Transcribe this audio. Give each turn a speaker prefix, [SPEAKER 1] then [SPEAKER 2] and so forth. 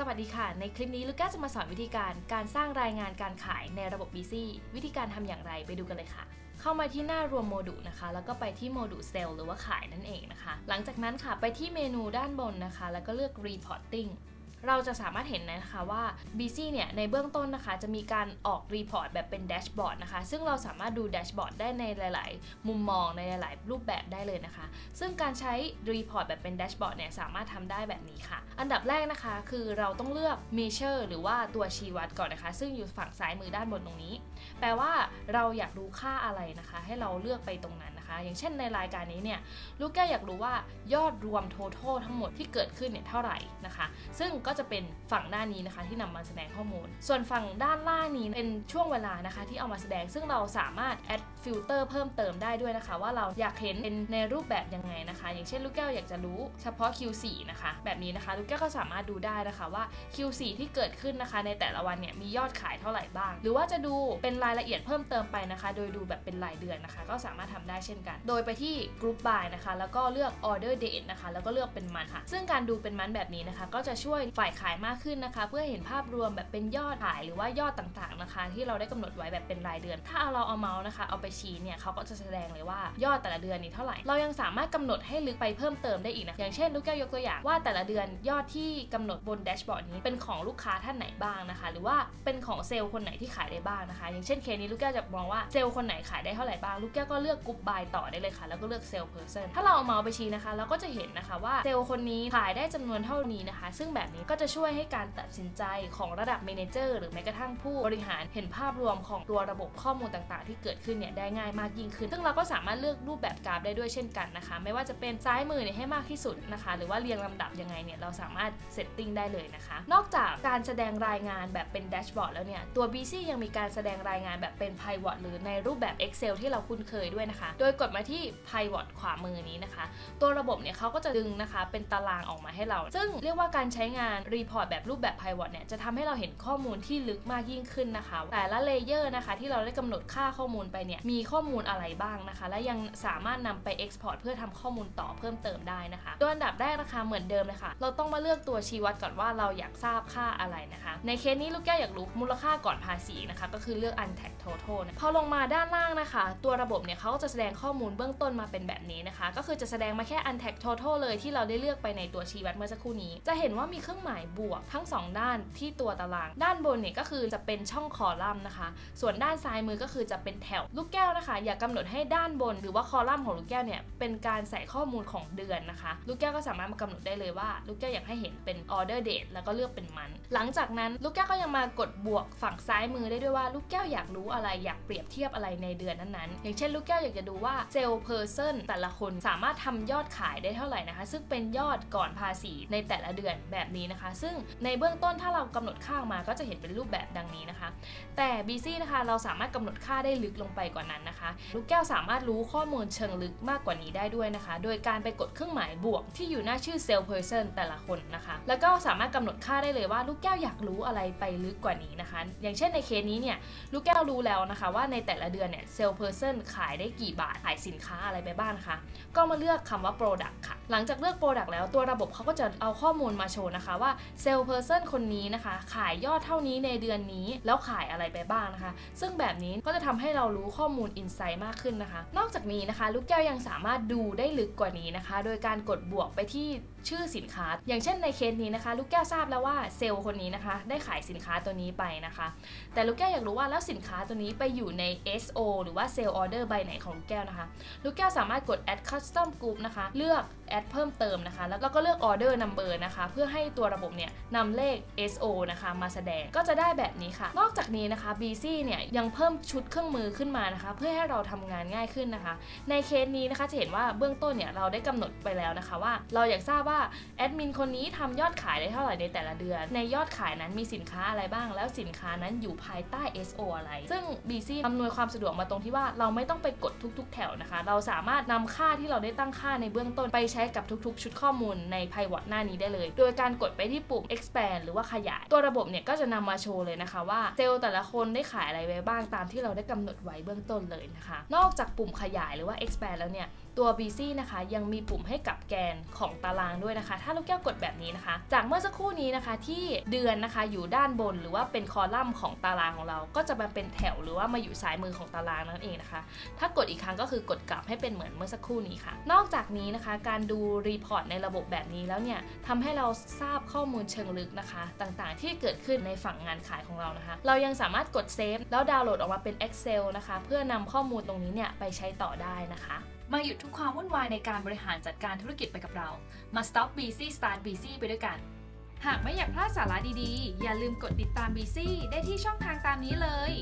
[SPEAKER 1] สวัสดีค่ะ ในคลิปนี้ลูก้าจะมาสอนวิธีการการสร้างรายงานการขายในระบบ BC วิธีการทำอย่างไรไปดูกันเลยค่ะ เข้ามาที่หน้ารวมโมดูลนะคะ แล้วก็ไปที่โมดูลเซลล์หรือว่าขายนั่นเองนะคะ หลังจากนั้นค่ะไปที่เมนูด้านบนนะคะ แล้วก็เลือก reporting เราจะสามารถเห็นนะคะว่า BC เนี่ยในเบื้องต้นนะคะ จะมีการออกรีพอร์ตแบบเป็นแดชบอร์ดนะคะ ซึ่งเราสามารถดูแดชบอร์ดได้ในหลาย ๆ มุมมองในหลาย ๆ รูปแบบได้เลยนะคะ ซึ่งการใช้รีพอร์ตแบบเป็นแดชบอร์ดเนี่ยสามารถทำได้แบบนี้ค่ะ อันดับแรกนะคะคือเราต้องเลือก measure หรือว่าตัวชี้วัดก่อนนะคะ ซึ่งอยู่ฝั่งซ้ายมือด้านบนตรงนี้ แปลว่าเราอยากรู้ค่าอะไรนะคะ ให้เราเลือกไปตรงนั้น นะคะ อย่างเช่นในรายการนี้เนี่ยลูกแก้วอยากรู้ว่ายอดรวม total ทั้งหมดที่เกิดขึ้นเนี่ยเท่าไหร่นะคะ ซึ่งก็จะเป็นฝั่งด้านนี้นะคะที่นำมาแสดงข้อมูล ส่วนฝั่งด้านล่างนี้เป็นช่วงเวลานะคะที่เอามาแสดงซึ่งเราสามารถ add filter เพิ่มเติมได้ด้วยนะคะ ว่าเราอยากเห็นเป็นในรูปแบบยังไงนะคะ อย่างเช่นลูกแก้วอยากจะรู้เฉพาะ Q4 นะคะ แบบนี้นะคะลูกแก้วก็สามารถดูได้นะคะว่า Q4 ที่เกิดขึ้นนะคะ ในแต่ละวันเนี่ยมียอดขายเท่าไหร่บ้าง หรือว่าจะดูเป็นรายละเอียดเพิ่มเติมไปนะคะ โดยดูแบบเป็นรายเดือนนะคะ ก็สามารถทำได้เช่นกัน โดยไปที่ group by นะคะ แล้วก็เลือก order date นะคะ แล้วก็เลือกเป็นมันค่ะ ซึ่งการดูเป็นมันแบบนี้นะคะ ก็จะช่วยฝ่ายขายมากขึ้นนะคะ เพื่อเห็นภาพรวมแบบเป็นยอดขายหรือว่ายอดต่างๆนะคะ ที่เราได้กำหนดไว้แบบเป็นรายเดือน ถ้าเอาเราเอาเมาส์นะคะเอาไปชี้เนี่ยเขาก็จะแสดงเลยว่ายอดแต่ละเดือนนี้เท่าไหร่ เรายังสามารถกำหนดให้ลึกไปเพิ่มเติมได้อีกนะ อย่างเช่นลูกแก้วยกตัวอย่างว่าแต่ละเดือนยอดที่กำหนดบนแดชบอร์ดนี้เป็นของลูกค้าท่านไหนบ้างนะคะ หรือว่าเป็นของเซลล์คนไหนที่ขายได้บ้างนะคะ อย่างเช่นเคสนี้ลูกแก้วจะมองว่าเซลล์คนไหนขายได้เท่าไหร่บ้าง ลูกแก้วก็เลือกกรุ๊ปบายต่อได้เลยค่ะ แล้วก็เลือกเซลล์เพอร์เซนถ้าเราเอาเมาส์ไปชี้นะคะเราก็จะเห็นนะคะว่าเซลล์คนนี้ขายได้จำนวนเท่านี้นะคะ ซึ่งแบบนี้ก็จะช่วยให้การตัดสินใจของระดับเมนเจอร์หรือแม้กระทั่งผู้บริหารเห็นภาพรวมของตัวระบบข้อมูลต่าง ๆ ที่เกิดขึ้นเนี่ยได้ง่ายมากยิ่งขึ้น ซึ่งเราก็สามารถเลือกรูปแบบกราฟได้ด้วยเช่นกันนะคะ ไม่ว่าจะเป็นซ้ายมือเนี่ยให้มากที่สุดนะคะ หรือว่าเรียงลำดับยังไงเนี่ยเราสามารถเซตติ้งได้เลยนะคะ นอกจากการแสดงรายงานแบบเป็นแดชบอร์ดแล้วเนี่ย ตัว BC ยังมีการแสดงรายงานแบบเป็น Pivot หรือในรูปแบบ Excel ที่เราคุ้นเคยด้วยนะคะ โดยกดมาที่ Pivot ขวามือนี้นะคะ ตัวระบบเนี่ยเขาก็จะดึงนะคะเป็นตารางออกมาให้เรา ซึ่งเรียกว่าการใช้งานรีพอร์ตแบบรูปแบบ Pivot เนี่ยจะทำให้เราเห็นข้อมูลที่ลึกมากยิ่งขึ้นนะคะ แต่ละเลเยอร์นะคะที่เราได้กำหนดค่าข้อมูลไปเนี่ยมีข้อมูลอะไรบ้างนะคะ และยังสามารถนำไป Export เพื่อทำข้อมูลต่อเพิ่มเติมได้นะคะโดยอันดับแรกนะคะเหมือนเดิมเลยค่ะ เราต้องมาเลือกตัวชี้วัดก่อนว่าเราอยากทราบค่าอะไรนะคะ ในเคสนี้ลูกแก้วอยากรู้มูลค่าก่อนภาษีนะคะ ก็คือเลือก untax total นะพอลงมาด้านล่างนะคะ ตัวระบบเนี่ยเขาก็จะแสดงข้อมูลเบื้องต้นมาเป็นแบบนี้นะคะ ก็คือจะแสดงมาแค่ untax total เลยที่เราได้เลือกไปในตัวชี้วัดเมื่อสักครู่นี้ จะเห็นว่ามีเครื่องหมายบวกทั้ง 2 ด้านที่ตัวตาราง ด้านบนเนี่ยก็คือจะเป็นช่องคอลัมน์นะคะ ส่วนด้านซ้ายมือก็คือจะเป็นแถวลูกแก้วนะคะ อยากกำหนดให้ด้านบน หรือว่าคอลัมน์ของลูกแก้วเนี่ยเป็นการใส่ข้อมูลของเดือนนะคะ ลูกแก้วก็สามารถมากำหนดได้เลยว่า ลูกแก้วอยากให้เห็นเป็น order date แล้วก็เลือกเป็นมัน หลังจากนั้นลูกแก้วก็ยังมากดบวกฝั่งซ้ายมือได้ด้วยว่าลูกแก้วอยากรู้อะไรอยากเปรียบเทียบอะไรในเดือนนั้นๆ อย่างเช่น ลูกแก้วอยากจะดูว่าเซลล์เพอร์เซนแต่ละคนสามารถทำยอดขายได้เท่าไหร่นะคะ ซึ่งเป็นยอดก่อนภาษีในแต่ละเดือนแบบนี้นะคะ ซึ่งในเบื้องต้นถ้าเรากำหนดค่าออกมาก็จะเห็นเป็นรูปแบบดังนี้นะคะ แต่ BC นะคะเราสามารถกำหนดค่าได้ลึกลงไปกว่านั้นนะคะ ลูกแก้วสามารถรู้ข้อมูลเชิงลึกมากกว่านี้ได้ด้วยนะคะ โดยการไปกดเครื่องหมายบวกที่อยู่หน้าชื่อ Sales Person แต่ละคนนะคะ แล้วก็สามารถกำหนดค่าได้เลยว่าลูกแก้วอยากรู้อะไรไปลึกกว่านี้นะคะ อย่างเช่นในเคสนี้เนี่ยลูกแก้วรู้แล้วนะคะว่าในแต่ละเดือนเนี่ย Sales Person ขายได้กี่บาทขายสินค้าอะไรไปบ้างนะคะก็มาเลือกคำว่า Product ค่ะ หลังจากเลือก Product แล้วตัวระบบเขาก็จะเอาข้อมูลมาโชว์นะคะว่า Sales Person คนนี้นะคะ ขายยอดเท่านี้ในเดือนนี้แล้วขายอะไรไปบ้างนะคะ ซึ่งแบบนี้ก็จะทำให้เรารู้ข้อมูลมูลอินไซต์มากขึ้นนะคะ นอกจากนี้นะคะ ลูกแก้วยังสามารถดูได้ลึกกว่านี้นะคะ โดยการกดบวกไปที่ชื่อสินค้า อย่างเช่นในเคสนี้นะคะ ลูกแก้วทราบแล้วว่าเซลล์คนนี้นะคะ ได้ขายสินค้าตัวนี้ไปนะคะ แต่ลูกแก้วอยากรู้ว่าแล้วสินค้าตัวนี้ไปอยู่ใน SO หรือว่า Sale Order ใบไหนของลูกแก้วนะคะ ลูกแก้วสามารถกด add custom group นะคะ เลือก add เพิ่มเติมนะคะ แล้วก็เลือก order number นะคะ เพื่อให้ตัวระบบเนี่ยนำเลข SO นะคะมาแสดงก็จะได้แบบนี้ค่ะ นอกจากนี้นะคะ BC เนี่ยยังเพิ่มชุดเครื่องมือขึ้นมานะคะ เพื่อให้เราทำงานง่ายขึ้นนะคะ ในเคสนี้นะคะจะเห็นว่าเบื้องต้นเนี่ยเราได้กำหนดไปแล้วนะคะว่า เราอยากทราบว่าแอดมินคนนี้ทำยอดขายได้เท่าไหร่ในแต่ละเดือน ในยอดขายนั้นมีสินค้าอะไรบ้าง แล้วสินค้านั้นอยู่ภายใต้ SO อะไร ซึ่ง BC อำนวยความสะดวกมาตรงที่ว่าเราไม่ต้องไปกดทุก ๆ แถวนะคะ เราสามารถนำค่าที่เราได้ตั้งค่าในเบื้องต้นไปใช้กับทุกๆ ชุดข้อมูลใน Pivot หน้านี้ได้เลย โดยการกดไปที่ปุ่ม expand หรือว่าขยาย ตัวระบบเนี่ยก็จะนำมาโชว์เลยนะคะว่าเซลล์แต่ละคนได้ขายอะไรไว้บ้างตามที่เราได้กำหนดไว้เบื้องต้นเลยนะคะ นอกจากปุ่มขยายหรือว่า expand แล้วเนี่ยตัว BC นะคะยังมีปุ่มให้กับแกนของตารางด้วยนะคะ ถ้าลูกแก้วกดแบบนี้นะคะ จากเมื่อสักครู่นี้นะคะที่เดือนนะคะอยู่ด้านบนหรือว่าเป็นคอลัมน์ของตารางของเรา ก็จะมาเป็นแถวหรือว่ามาอยู่ซ้ายมือของตารางนั่นเองนะคะ ถ้ากดอีกครั้งก็คือกดกลับให้เป็นเหมือนเมื่อสักครู่นี้ค่ะ นอกจากนี้นะคะ การดูรีพอร์ตในระบบแบบนี้แล้วเนี่ยทำให้เราทราบข้อมูลเชิงลึกนะคะ ต่างๆ ที่เกิดขึ้นในฝั่งงานขายของเรานะคะ เรายังสามารถกดเซฟแล้วดาวน์โหลดออกมาเป็น Excel นะคะ เพื่อนำข้อมูลตรงนี้เนี่ยไปใช้ต่อได้นะคะ มาหยุดทุกความวุ่นวายในการบริหารจัดการธุรกิจไปกับเรา มา Stop Busy Start Busy ไปด้วยกัน หากไม่อยากพลาดสาระดีๆ อย่าลืมกดติดตาม BC ได้ที่ช่องทางตามนี้เลย